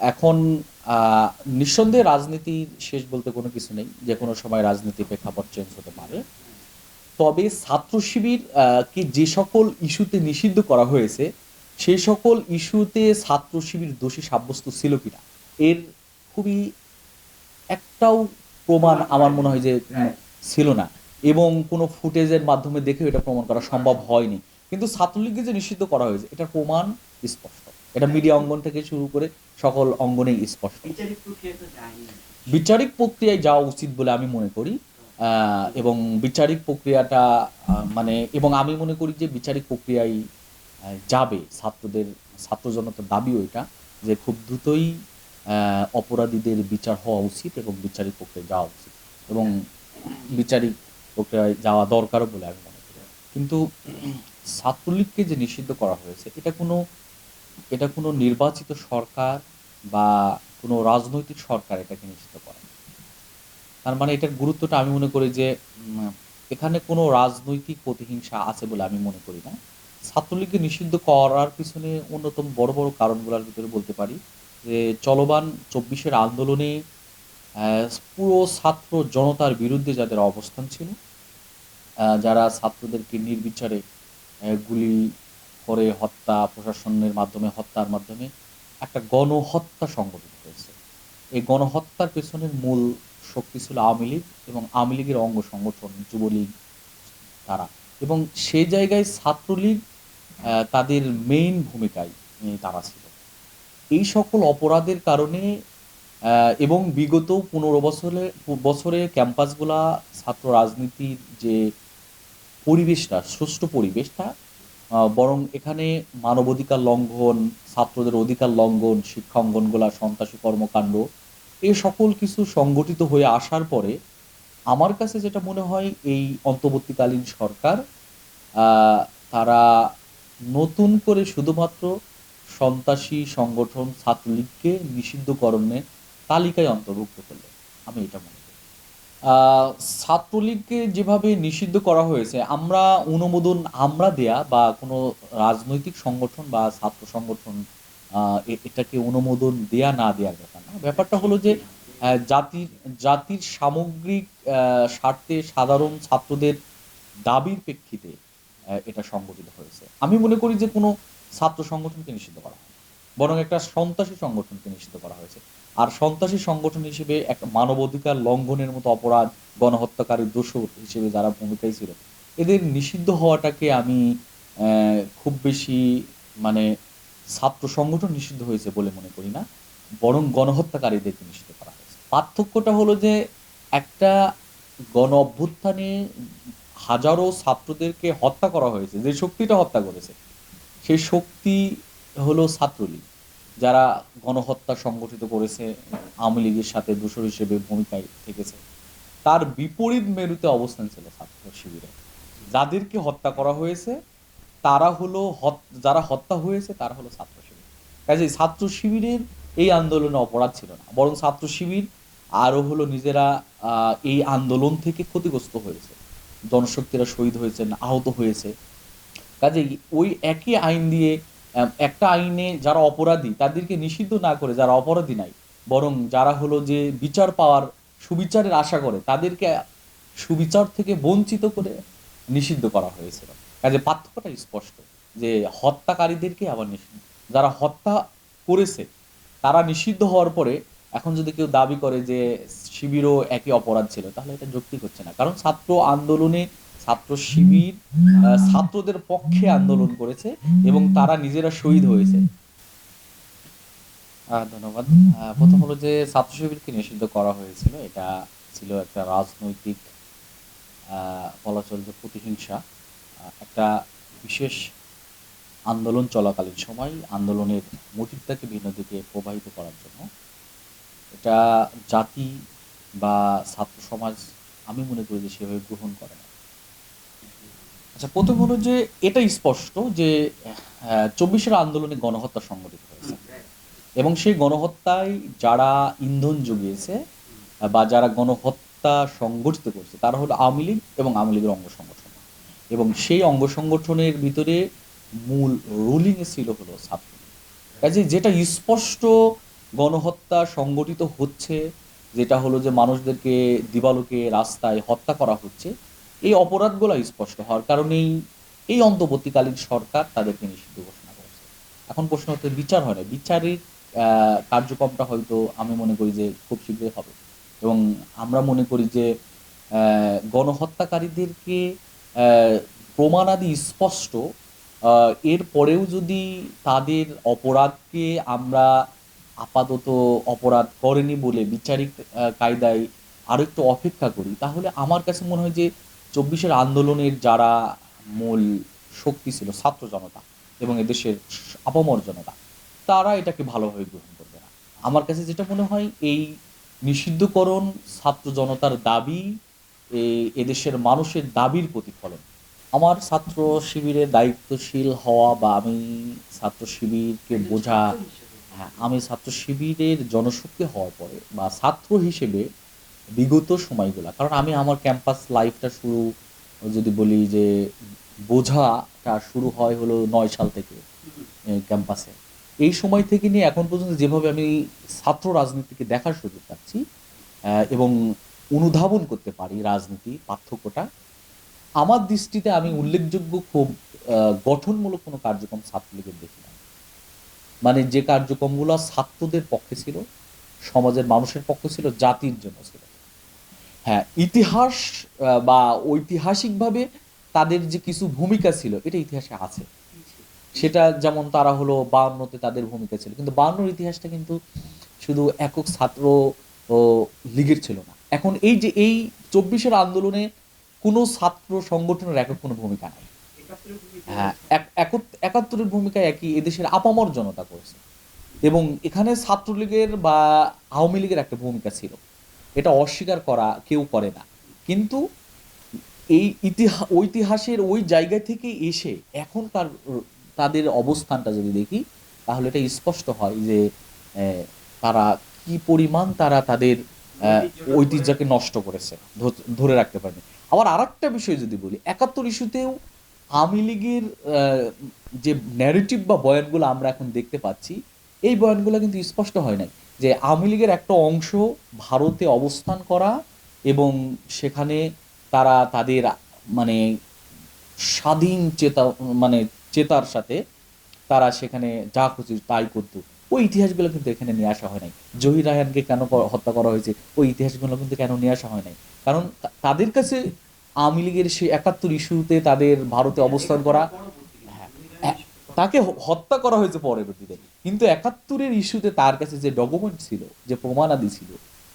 এখন নিঃসন্দেহে রাজনীতির শেষ বলতে কোনো কিছু নেই, যে কোনো সময় রাজনীতি প্রেক্ষাপট চেঞ্জ হতে পারে। তবে ছাত্র শিবির কি যে সকল ইস্যুতে নিষিদ্ধ করা হয়েছে সেই সকল ইস্যুতে ছাত্র শিবির দোষী সাব্যস্ত ছিল কিনা, এর খুবই একটাও প্রমাণ আমার মনে হয় যে ছিল না। এবং কোনো ফুটেজের মাধ্যমে দেখে এটা প্রমাণ করা সম্ভব হয়নি। কিন্তু ছাত্রলীগকে যে নিষিদ্ধ করা হয়েছে, এটার প্রমাণ স্পষ্ট। এটা মিডিয়া অঙ্গন থেকে শুরু করে সকল অঙ্গনেই স্পষ্ট। বিচারিক প্রক্রিয়ায় যাওয়া উচিত বলে আমি মনে করি এবং বিচারিক প্রক্রিয়াটা মানে এবং আমি মনে করি যে বিচারিক প্রক্রিয়ায় যাবে ছাত্রদের ছাত্র জনতার দাবি ওইটা যে খুব দ্রুতই অপরাধীদের বিচার হওয়া উচিত এবং বিচারিক প্রক্রিয়ায় যাওয়া উচিত। এবং বিচারিক প্রক্রিয়ায় যাওয়া দরকারও বলে আমি মনে করি। কিন্তু ছাত্রলীগকে যে নিষিদ্ধ করা হয়েছে এটা কোনো এটা কোনো নির্বাচিত সরকার বা কোনো রাজনৈতিক সরকার এটাকে নিষিদ্ধ করে তার মানে এটার গুরুত্বটা আমি মনে করি যে এখানে কোনো রাজনৈতিক প্রতিহিংসা আছে বলে আমি মনে করি না। ছাত্রলীগকে নিষিদ্ধ করার পিছনে অন্যতম বড় বড় কারণগুলোর ভিতরে বলতে পারি যে, চলমান চব্বিশের আন্দোলনে পুরো ছাত্র জনতার বিরুদ্ধে যাদের অবস্থান ছিল যারা ছাত্রদেরকে নির্বিচারে গুলি করে হত্যা, প্রশাসনের মাধ্যমে, হত্যার মাধ্যমে একটা গণহত্যা সংগঠিত হয়েছে। এই গণহত্যার পেছনের মূল শক্তি ছিল আওয়ামী লীগ এবং আওয়ামী লীগের অঙ্গ সংগঠন যুবলীগ তারা। এবং সেই জায়গায় ছাত্রলীগ তাদের মেইন ভূমিকায় তারা ছিল। এই সকল অপরাধের কারণে এবং বিগত পনেরো বছরে বছরে ক্যাম্পাসগুলা ছাত্র রাজনীতির যে পরিবেশটা, সুষ্ঠু পরিবেশটা বরং এখানে মানবাধিকার লঙ্ঘন, ছাত্রদের অধিকার লঙ্ঘন, শিক্ষা অঙ্গনগুলা, সন্ত্রাসী কর্মকাণ্ড এই সকল কিছু সংগঠিত হয়ে আসার পরে আমার কাছে যেটা মনে হয়, এই অন্তর্বর্তীকালীন সরকার তারা নতুন করে শুধুমাত্র সন্ত্রাসী সংগঠন, ছাত্রলীগকে নিষিদ্ধকরণের তালিকায় অন্তর্ভুক্ত করলে। আমি এটা মনে ছাত্রলীগকে যেভাবে নিষিদ্ধ করা হয়েছে, আমরা অনুমোদন, আমরা দেয়া বা কোনো রাজনৈতিক সংগঠন বা ছাত্র সংগঠন এটাকে অনুমোদন দেয়া না দেওয়ার ব্যাপার না। ব্যাপারটা হলো যে জাতির জাতির সামগ্রিক স্বার্থে সাধারণ ছাত্রদের দাবির প্রেক্ষিতে এটা সংগঠিত হয়েছে। আমি মনে করি যে কোনো ছাত্র সংগঠনকে নিষিদ্ধ করা হয়, বরং একটা সন্ত্রাসী সংগঠনকে নিষিদ্ধ করা হয়েছে। আর সন্ত্রাসী সংগঠন হিসেবে একটা মানবাধিকার লঙ্ঘনের মতো অপরাধ গণহত্যাকারী দোষর হিসেবে যারা ভূমিকায় ছিল, এদের নিষিদ্ধ হওয়াটাকে আমি খুব বেশি মানে ছাত্র সংগঠন নিষিদ্ধ হয়েছে বলে মনে করি না, বরং গণহত্যাকারীদেরকে নিষিদ্ধ করা হয়েছে। পার্থক্যটা হলো যে একটা গণ অভ্যুত্থানে হাজারো ছাত্রদেরকে হত্যা করা হয়েছে, যে শক্তিটা হত্যা করেছে, সেই শক্তি হলো ছাত্রলীগ। যারা গণহত্যা সংগঠিত করেছে, আওয়ামী লীগের সাথে দূষর হিসেবে ভূমিকায় থেকেছে, তার বিপরীত মেরুতে অবস্থান ছিল ছাত্র শিবিরে। যাদেরকে হত্যা করা হয়েছে, তারা হলো যারা হত্যা হয়েছে, তারা হলো ছাত্র শিবির। কাজে ছাত্র শিবিরের এই আন্দোলনে অপরাধ ছিল না, বরং ছাত্র শিবির আরও হলো নিজেরা এই আন্দোলন থেকে ক্ষতিগ্রস্ত হয়েছে। জনশক্তিরা শহীদ হয়েছেন, আহত হয়েছে। কাজেই ওই একই আইন দিয়ে একটা আইনে যারা অপরাধী, তাদেরকে নিষিদ্ধ না করে যারা অপরাধী নাই, বরং যারা হলো যে বিচার পাওয়ার সুবিচারের আশা করে, তাদেরকে সুবিচার থেকে বঞ্চিত করে নিষিদ্ধ করা হয়েছিল কাজে পার্থক্যটা স্পষ্ট, যে হত্যাকারীদেরকে আবার নিষিদ্ধ। যারা হত্যা করেছে, তারা নিষিদ্ধ হওয়ার পরে এখন যদি কেউ দাবি করে যে শিবিরও একই অপরাধ ছিল, তাহলে এটা যৌক্তিক হচ্ছে না। কারণ ছাত্র আন্দোলনে ছাত্র শিবির ছাত্রদের পক্ষে আন্দোলন করেছে এবং তারা নিজেরা শহীদ হয়েছে। ধন্যবাদ। প্রথম হলো যে ছাত্র শিবিরকে নিষিদ্ধ করা হয়েছিল। এটা ছিল একটা রাজনৈতিক বলা যে প্রতিহিংসা। একটা বিশেষ আন্দোলন চলাকালীন সময় আন্দোলনের মোটিভটাকে ভিন্ন দিকে প্রবাহিত করার জন্য। এটা জাতি বা ছাত্র সমাজ, আমি মনে করি যে সেভাবে গ্রহণ করে না। আচ্ছা প্রথম হলো যে এটা স্পষ্ট যে চব্বিশের আন্দোলনে গণহত্যা সংগঠিত হয়েছে। এবং সেই গণহত্যায় যারা ইন্ধন জুগিয়েছে, বা যারা গণহত্যা সংগঠিত করছে, তারা হলো আওয়ামী লীগ এবং আওয়ামী লীগের অঙ্গ সংগঠন। এবং সেই অঙ্গ সংগঠনের ভিতরে মূল রুলিং ছিল হলো ছাত্র কাজে যেটা স্পষ্ট গণহত্যা সংগঠিত হচ্ছে, যেটা হলো যে মানুষদেরকে দিবালোকে রাস্তায় হত্যা করা হচ্ছে এই অপরাধগুলো স্পষ্ট হওয়ার কারণেই এই অন্তর্বর্তীকালীন সরকার তাদেরকে নিষিদ্ধ ঘোষণা করেছে। এখন প্রশ্ন হচ্ছে বিচার হয় না। বিচারের কার্যক্রমটা হয়তো আমি মনে করি যে খুব শীঘ্রই হবে। এবং আমরা মনে করি যে গণহত্যাকারীদেরকে প্রমাণাদি স্পষ্ট আহ, এরপরেও যদি তাদের অপরাধকে আমরা আপাতত অপরাধ করেনি বলে বিচারিক কায়দায় আরও একটু অপেক্ষা করি তাহলে আমার কাছে মনে হয় যে চব্বিশের আন্দোলনের যারা মূল শক্তি ছিল ছাত্র জনতা এবং এদেশের আপামর জনতা, তারা এটাকে ভালোভাবে গ্রহণ করবে না। আমার কাছে যেটা মনে হয়, এই নিষিদ্ধকরণ ছাত্র জনতার দাবি এদেশের মানুষের দাবির প্রতিফলন। আমার ছাত্র শিবিরে দায়িত্বশীল হওয়া বা আমি ছাত্র শিবিরকে বোঝা হ্যাঁ আমি ছাত্র শিবিরের জনশক্তি হওয়ার পরে বা ছাত্র হিসেবে বিগত সময়গুলা, কারণ আমি আমার ক্যাম্পাস লাইফটা শুরু, যদি বলি যে বোঝাটা শুরু হয় হলো নয় সাল থেকে ক্যাম্পাসে এই সময় থেকে নিয়ে এখন পর্যন্ত যেভাবে আমি ছাত্র রাজনীতিকে দেখার সুযোগ পাচ্ছি এবং অনুধাবন করতে পারি রাজনীতি পার্থক্যটা, আমার দৃষ্টিতে আমি উল্লেখযোগ্য খুব গঠনমূলক কোনো কার্যক্রম ছাত্রলীগের দেখি না মানে যে কার্যক্রমগুলো ছাত্রদের পক্ষে ছিল, সমাজের মানুষের পক্ষে ছিল, জাতির জন্য ছিল। হ্যাঁ ইতিহাস বা ঐতিহাসিকভাবে তাদের যে কিছু ভূমিকা ছিল, এটা ইতিহাসে আছে। সেটা যেমন তারা হলো বায়ান্নতে তাদের ভূমিকা ছিল, কিন্তু বায়ান্নর ইতিহাসটা কিন্তু শুধু একক ছাত্র লীগের ছিল না। এখন এই যে এই চব্বিশের আন্দোলনে কোনো ছাত্র সংগঠনের একক কোনো ভূমিকা নাই। হ্যাঁ এক- একাত্তরের ভূমিকা একই, এদেশের আপামর জনতা করেছে। এবং এখানে ছাত্রলীগের বা আওয়ামী লীগের একটা ভূমিকা ছিল। এটা অস্বীকার করা কেউ করে না। কিন্তু এই ইতিহাস ঐতিহাসের ওই জায়গা থেকে এসে এখনকার তাদের অবস্থানটা যদি দেখি, তাহলে এটা স্পষ্ট হয় যে তারা কি পরিমাণ তারা তাদের ঐতিহ্যকে নষ্ট করেছে ধরে রাখতে পারেনি। আবার আর একটা বিষয় যদি বলি, একাত্তর ইস্যুতেও আওয়ামী লীগের যে ন্যারেটিভ বা বয়ানগুলো আমরা এখন দেখতে পাচ্ছি, এই বয়ানগুলো কিন্তু স্পষ্ট হয় নাই। যে আওয়ামী লীগের একটা অংশ ভারতে অবস্থান করা এবং সেখানে তারা তাদের মানে স্বাধীন চেতা মানে চেতার সাথে তারা সেখানে যা খুশি তাই করত। ওই ইতিহাসগুলো কিন্তু এখানে নিয়ে আসা হয় নাই। জহির রায়হানকে কেন হত্যা করা হয়েছে, ওই ইতিহাসগুলো কিন্তু কেন নিয়ে আসা হয় নাই? কারণ তাদের কাছে আওয়ামী লীগের সেই একাত্তর ইস্যুতে তাদের ভারতে অবস্থান করা তাকে হত্যা করা হয়েছে পরবর্তীতে। কিন্তু একাত্তরের ইস্যুতে তার কাছে যে ডকুমেন্ট ছিল, যে প্রমাণাদি ছিল,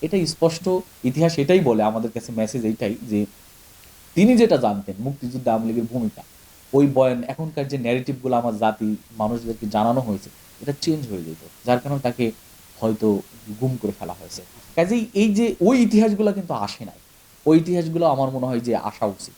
এটা স্পষ্ট ইতিহাস এটাই বলে, আমাদের কাছে মেসেজ এইটাই যে তিনি যেটা জানতেন, মুক্তিযুদ্ধে আওয়ামী লীগের ভূমিকা, ওই বয়ান, এখনকার যে ন্যারেটিভগুলো আমার জাতি, মানুষদেরকে জানানো হয়েছে, এটা চেঞ্জ হয়ে যেত, যার কারণে তাকে হয়তো গুম করে ফেলা হয়েছে। কাজেই এই যে ওই ইতিহাসগুলো কিন্তু আসে নাই। ওই ইতিহাসগুলো আমার মনে হয় যে আসা উচিত।